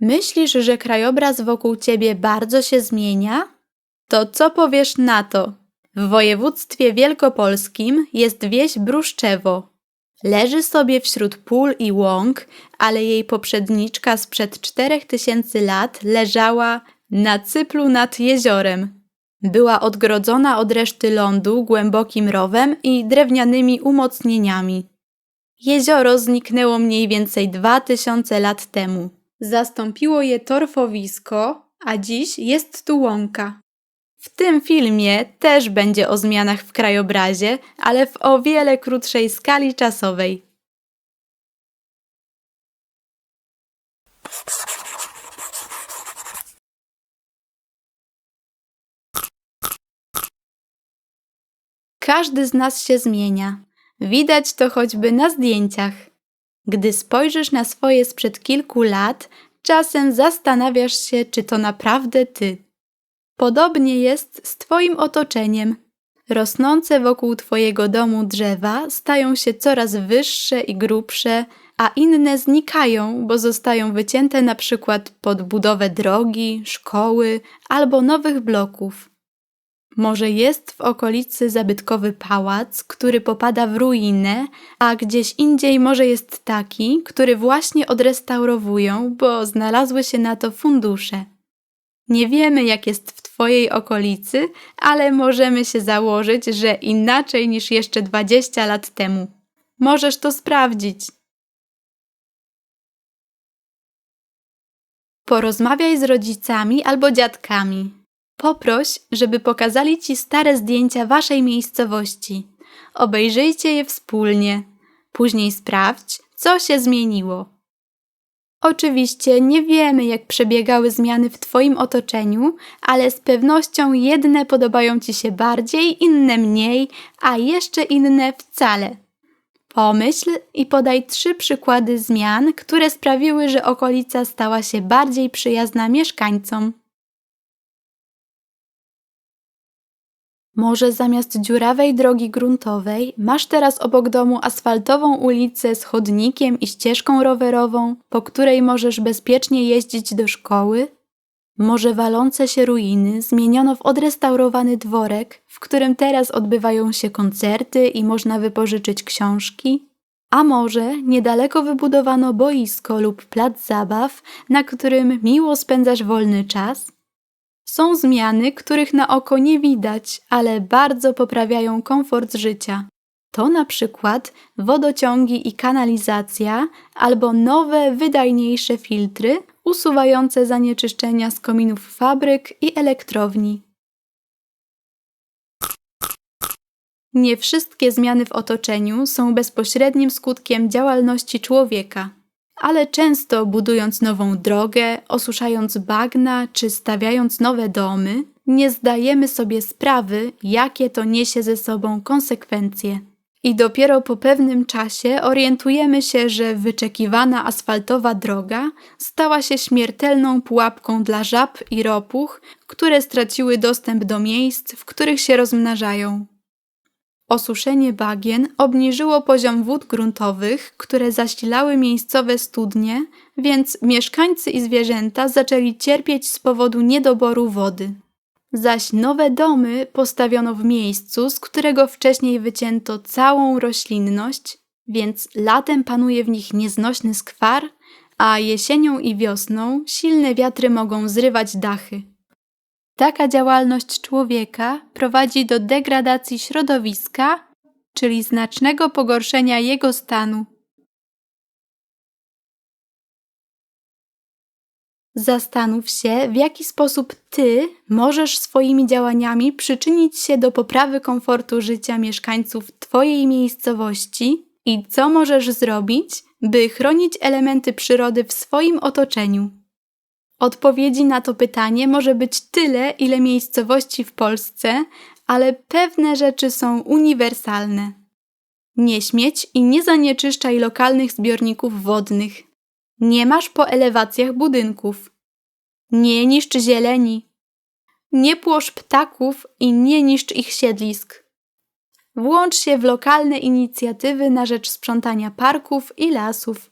Myślisz, że krajobraz wokół ciebie bardzo się zmienia? To co powiesz na to? W województwie wielkopolskim jest wieś Bruszczewo. Leży sobie wśród pól i łąk, ale jej poprzedniczka sprzed czterech tysięcy lat leżała na cyplu nad jeziorem. Była odgrodzona od reszty lądu głębokim rowem i drewnianymi umocnieniami. Jezioro zniknęło mniej więcej dwa tysiące lat temu. Zastąpiło je torfowisko, a dziś jest tu łąka. W tym filmie też będzie o zmianach w krajobrazie, ale w o wiele krótszej skali czasowej. Każdy z nas się zmienia. Widać to choćby na zdjęciach. Gdy spojrzysz na swoje sprzed kilku lat, czasem zastanawiasz się, czy to naprawdę ty. Podobnie jest z Twoim otoczeniem. Rosnące wokół Twojego domu drzewa stają się coraz wyższe i grubsze, a inne znikają, bo zostają wycięte na przykład pod budowę drogi, szkoły albo nowych bloków. Może jest w okolicy zabytkowy pałac, który popada w ruinę, a gdzieś indziej może jest taki, który właśnie odrestaurowują, bo znalazły się na to fundusze. Nie wiemy, jak jest w Twojej okolicy, ale możemy się założyć, że inaczej niż jeszcze 20 lat temu. Możesz to sprawdzić. Porozmawiaj z rodzicami albo dziadkami. Poproś, żeby pokazali Ci stare zdjęcia Waszej miejscowości. Obejrzyjcie je wspólnie. Później sprawdź, co się zmieniło. Oczywiście nie wiemy, jak przebiegały zmiany w Twoim otoczeniu, ale z pewnością jedne podobają Ci się bardziej, inne mniej, a jeszcze inne wcale. Pomyśl i podaj trzy przykłady zmian, które sprawiły, że okolica stała się bardziej przyjazna mieszkańcom. Może zamiast dziurawej drogi gruntowej masz teraz obok domu asfaltową ulicę z chodnikiem i ścieżką rowerową, po której możesz bezpiecznie jeździć do szkoły? Może walące się ruiny zmieniono w odrestaurowany dworek, w którym teraz odbywają się koncerty i można wypożyczyć książki? A może niedaleko wybudowano boisko lub plac zabaw, na którym miło spędzasz wolny czas? Są zmiany, których na oko nie widać, ale bardzo poprawiają komfort życia. To na przykład wodociągi i kanalizacja, albo nowe, wydajniejsze filtry usuwające zanieczyszczenia z kominów fabryk i elektrowni. Nie wszystkie zmiany w otoczeniu są bezpośrednim skutkiem działalności człowieka ale często budując nową drogę, osuszając bagna czy stawiając nowe domy, nie zdajemy sobie sprawy, jakie to niesie ze sobą konsekwencje. I dopiero po pewnym czasie orientujemy się, że wyczekiwana asfaltowa droga stała się śmiertelną pułapką dla żab i ropuch, które straciły dostęp do miejsc, w których się rozmnażają. Osuszenie bagien obniżyło poziom wód gruntowych, które zasilały miejscowe studnie, więc mieszkańcy i zwierzęta zaczęli cierpieć z powodu niedoboru wody. Zaś nowe domy postawiono w miejscu, z którego wcześniej wycięto całą roślinność, więc latem panuje w nich nieznośny skwar, a jesienią i wiosną silne wiatry mogą zrywać dachy. Taka działalność człowieka prowadzi do degradacji środowiska, czyli znacznego pogorszenia jego stanu. Zastanów się, w jaki sposób Ty możesz swoimi działaniami przyczynić się do poprawy komfortu życia mieszkańców Twojej miejscowości i co możesz zrobić, by chronić elementy przyrody w swoim otoczeniu. Odpowiedzi na to pytanie może być tyle, ile miejscowości w Polsce, ale pewne rzeczy są uniwersalne. Nie śmieć i nie zanieczyszczaj lokalnych zbiorników wodnych. Nie masz po elewacjach budynków. Nie niszcz zieleni. Nie płosz ptaków i nie niszcz ich siedlisk. Włącz się w lokalne inicjatywy na rzecz sprzątania parków i lasów.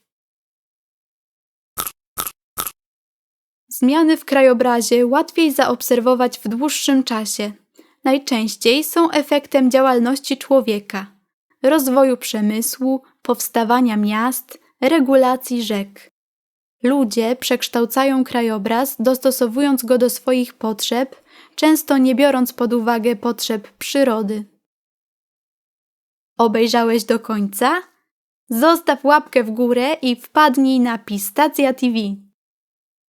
Zmiany w krajobrazie łatwiej zaobserwować w dłuższym czasie. Najczęściej są efektem działalności człowieka, rozwoju przemysłu, powstawania miast, regulacji rzek. Ludzie przekształcają krajobraz, dostosowując go do swoich potrzeb, często nie biorąc pod uwagę potrzeb przyrody. Obejrzałeś do końca? Zostaw łapkę w górę i wpadnij na Pistacja TV.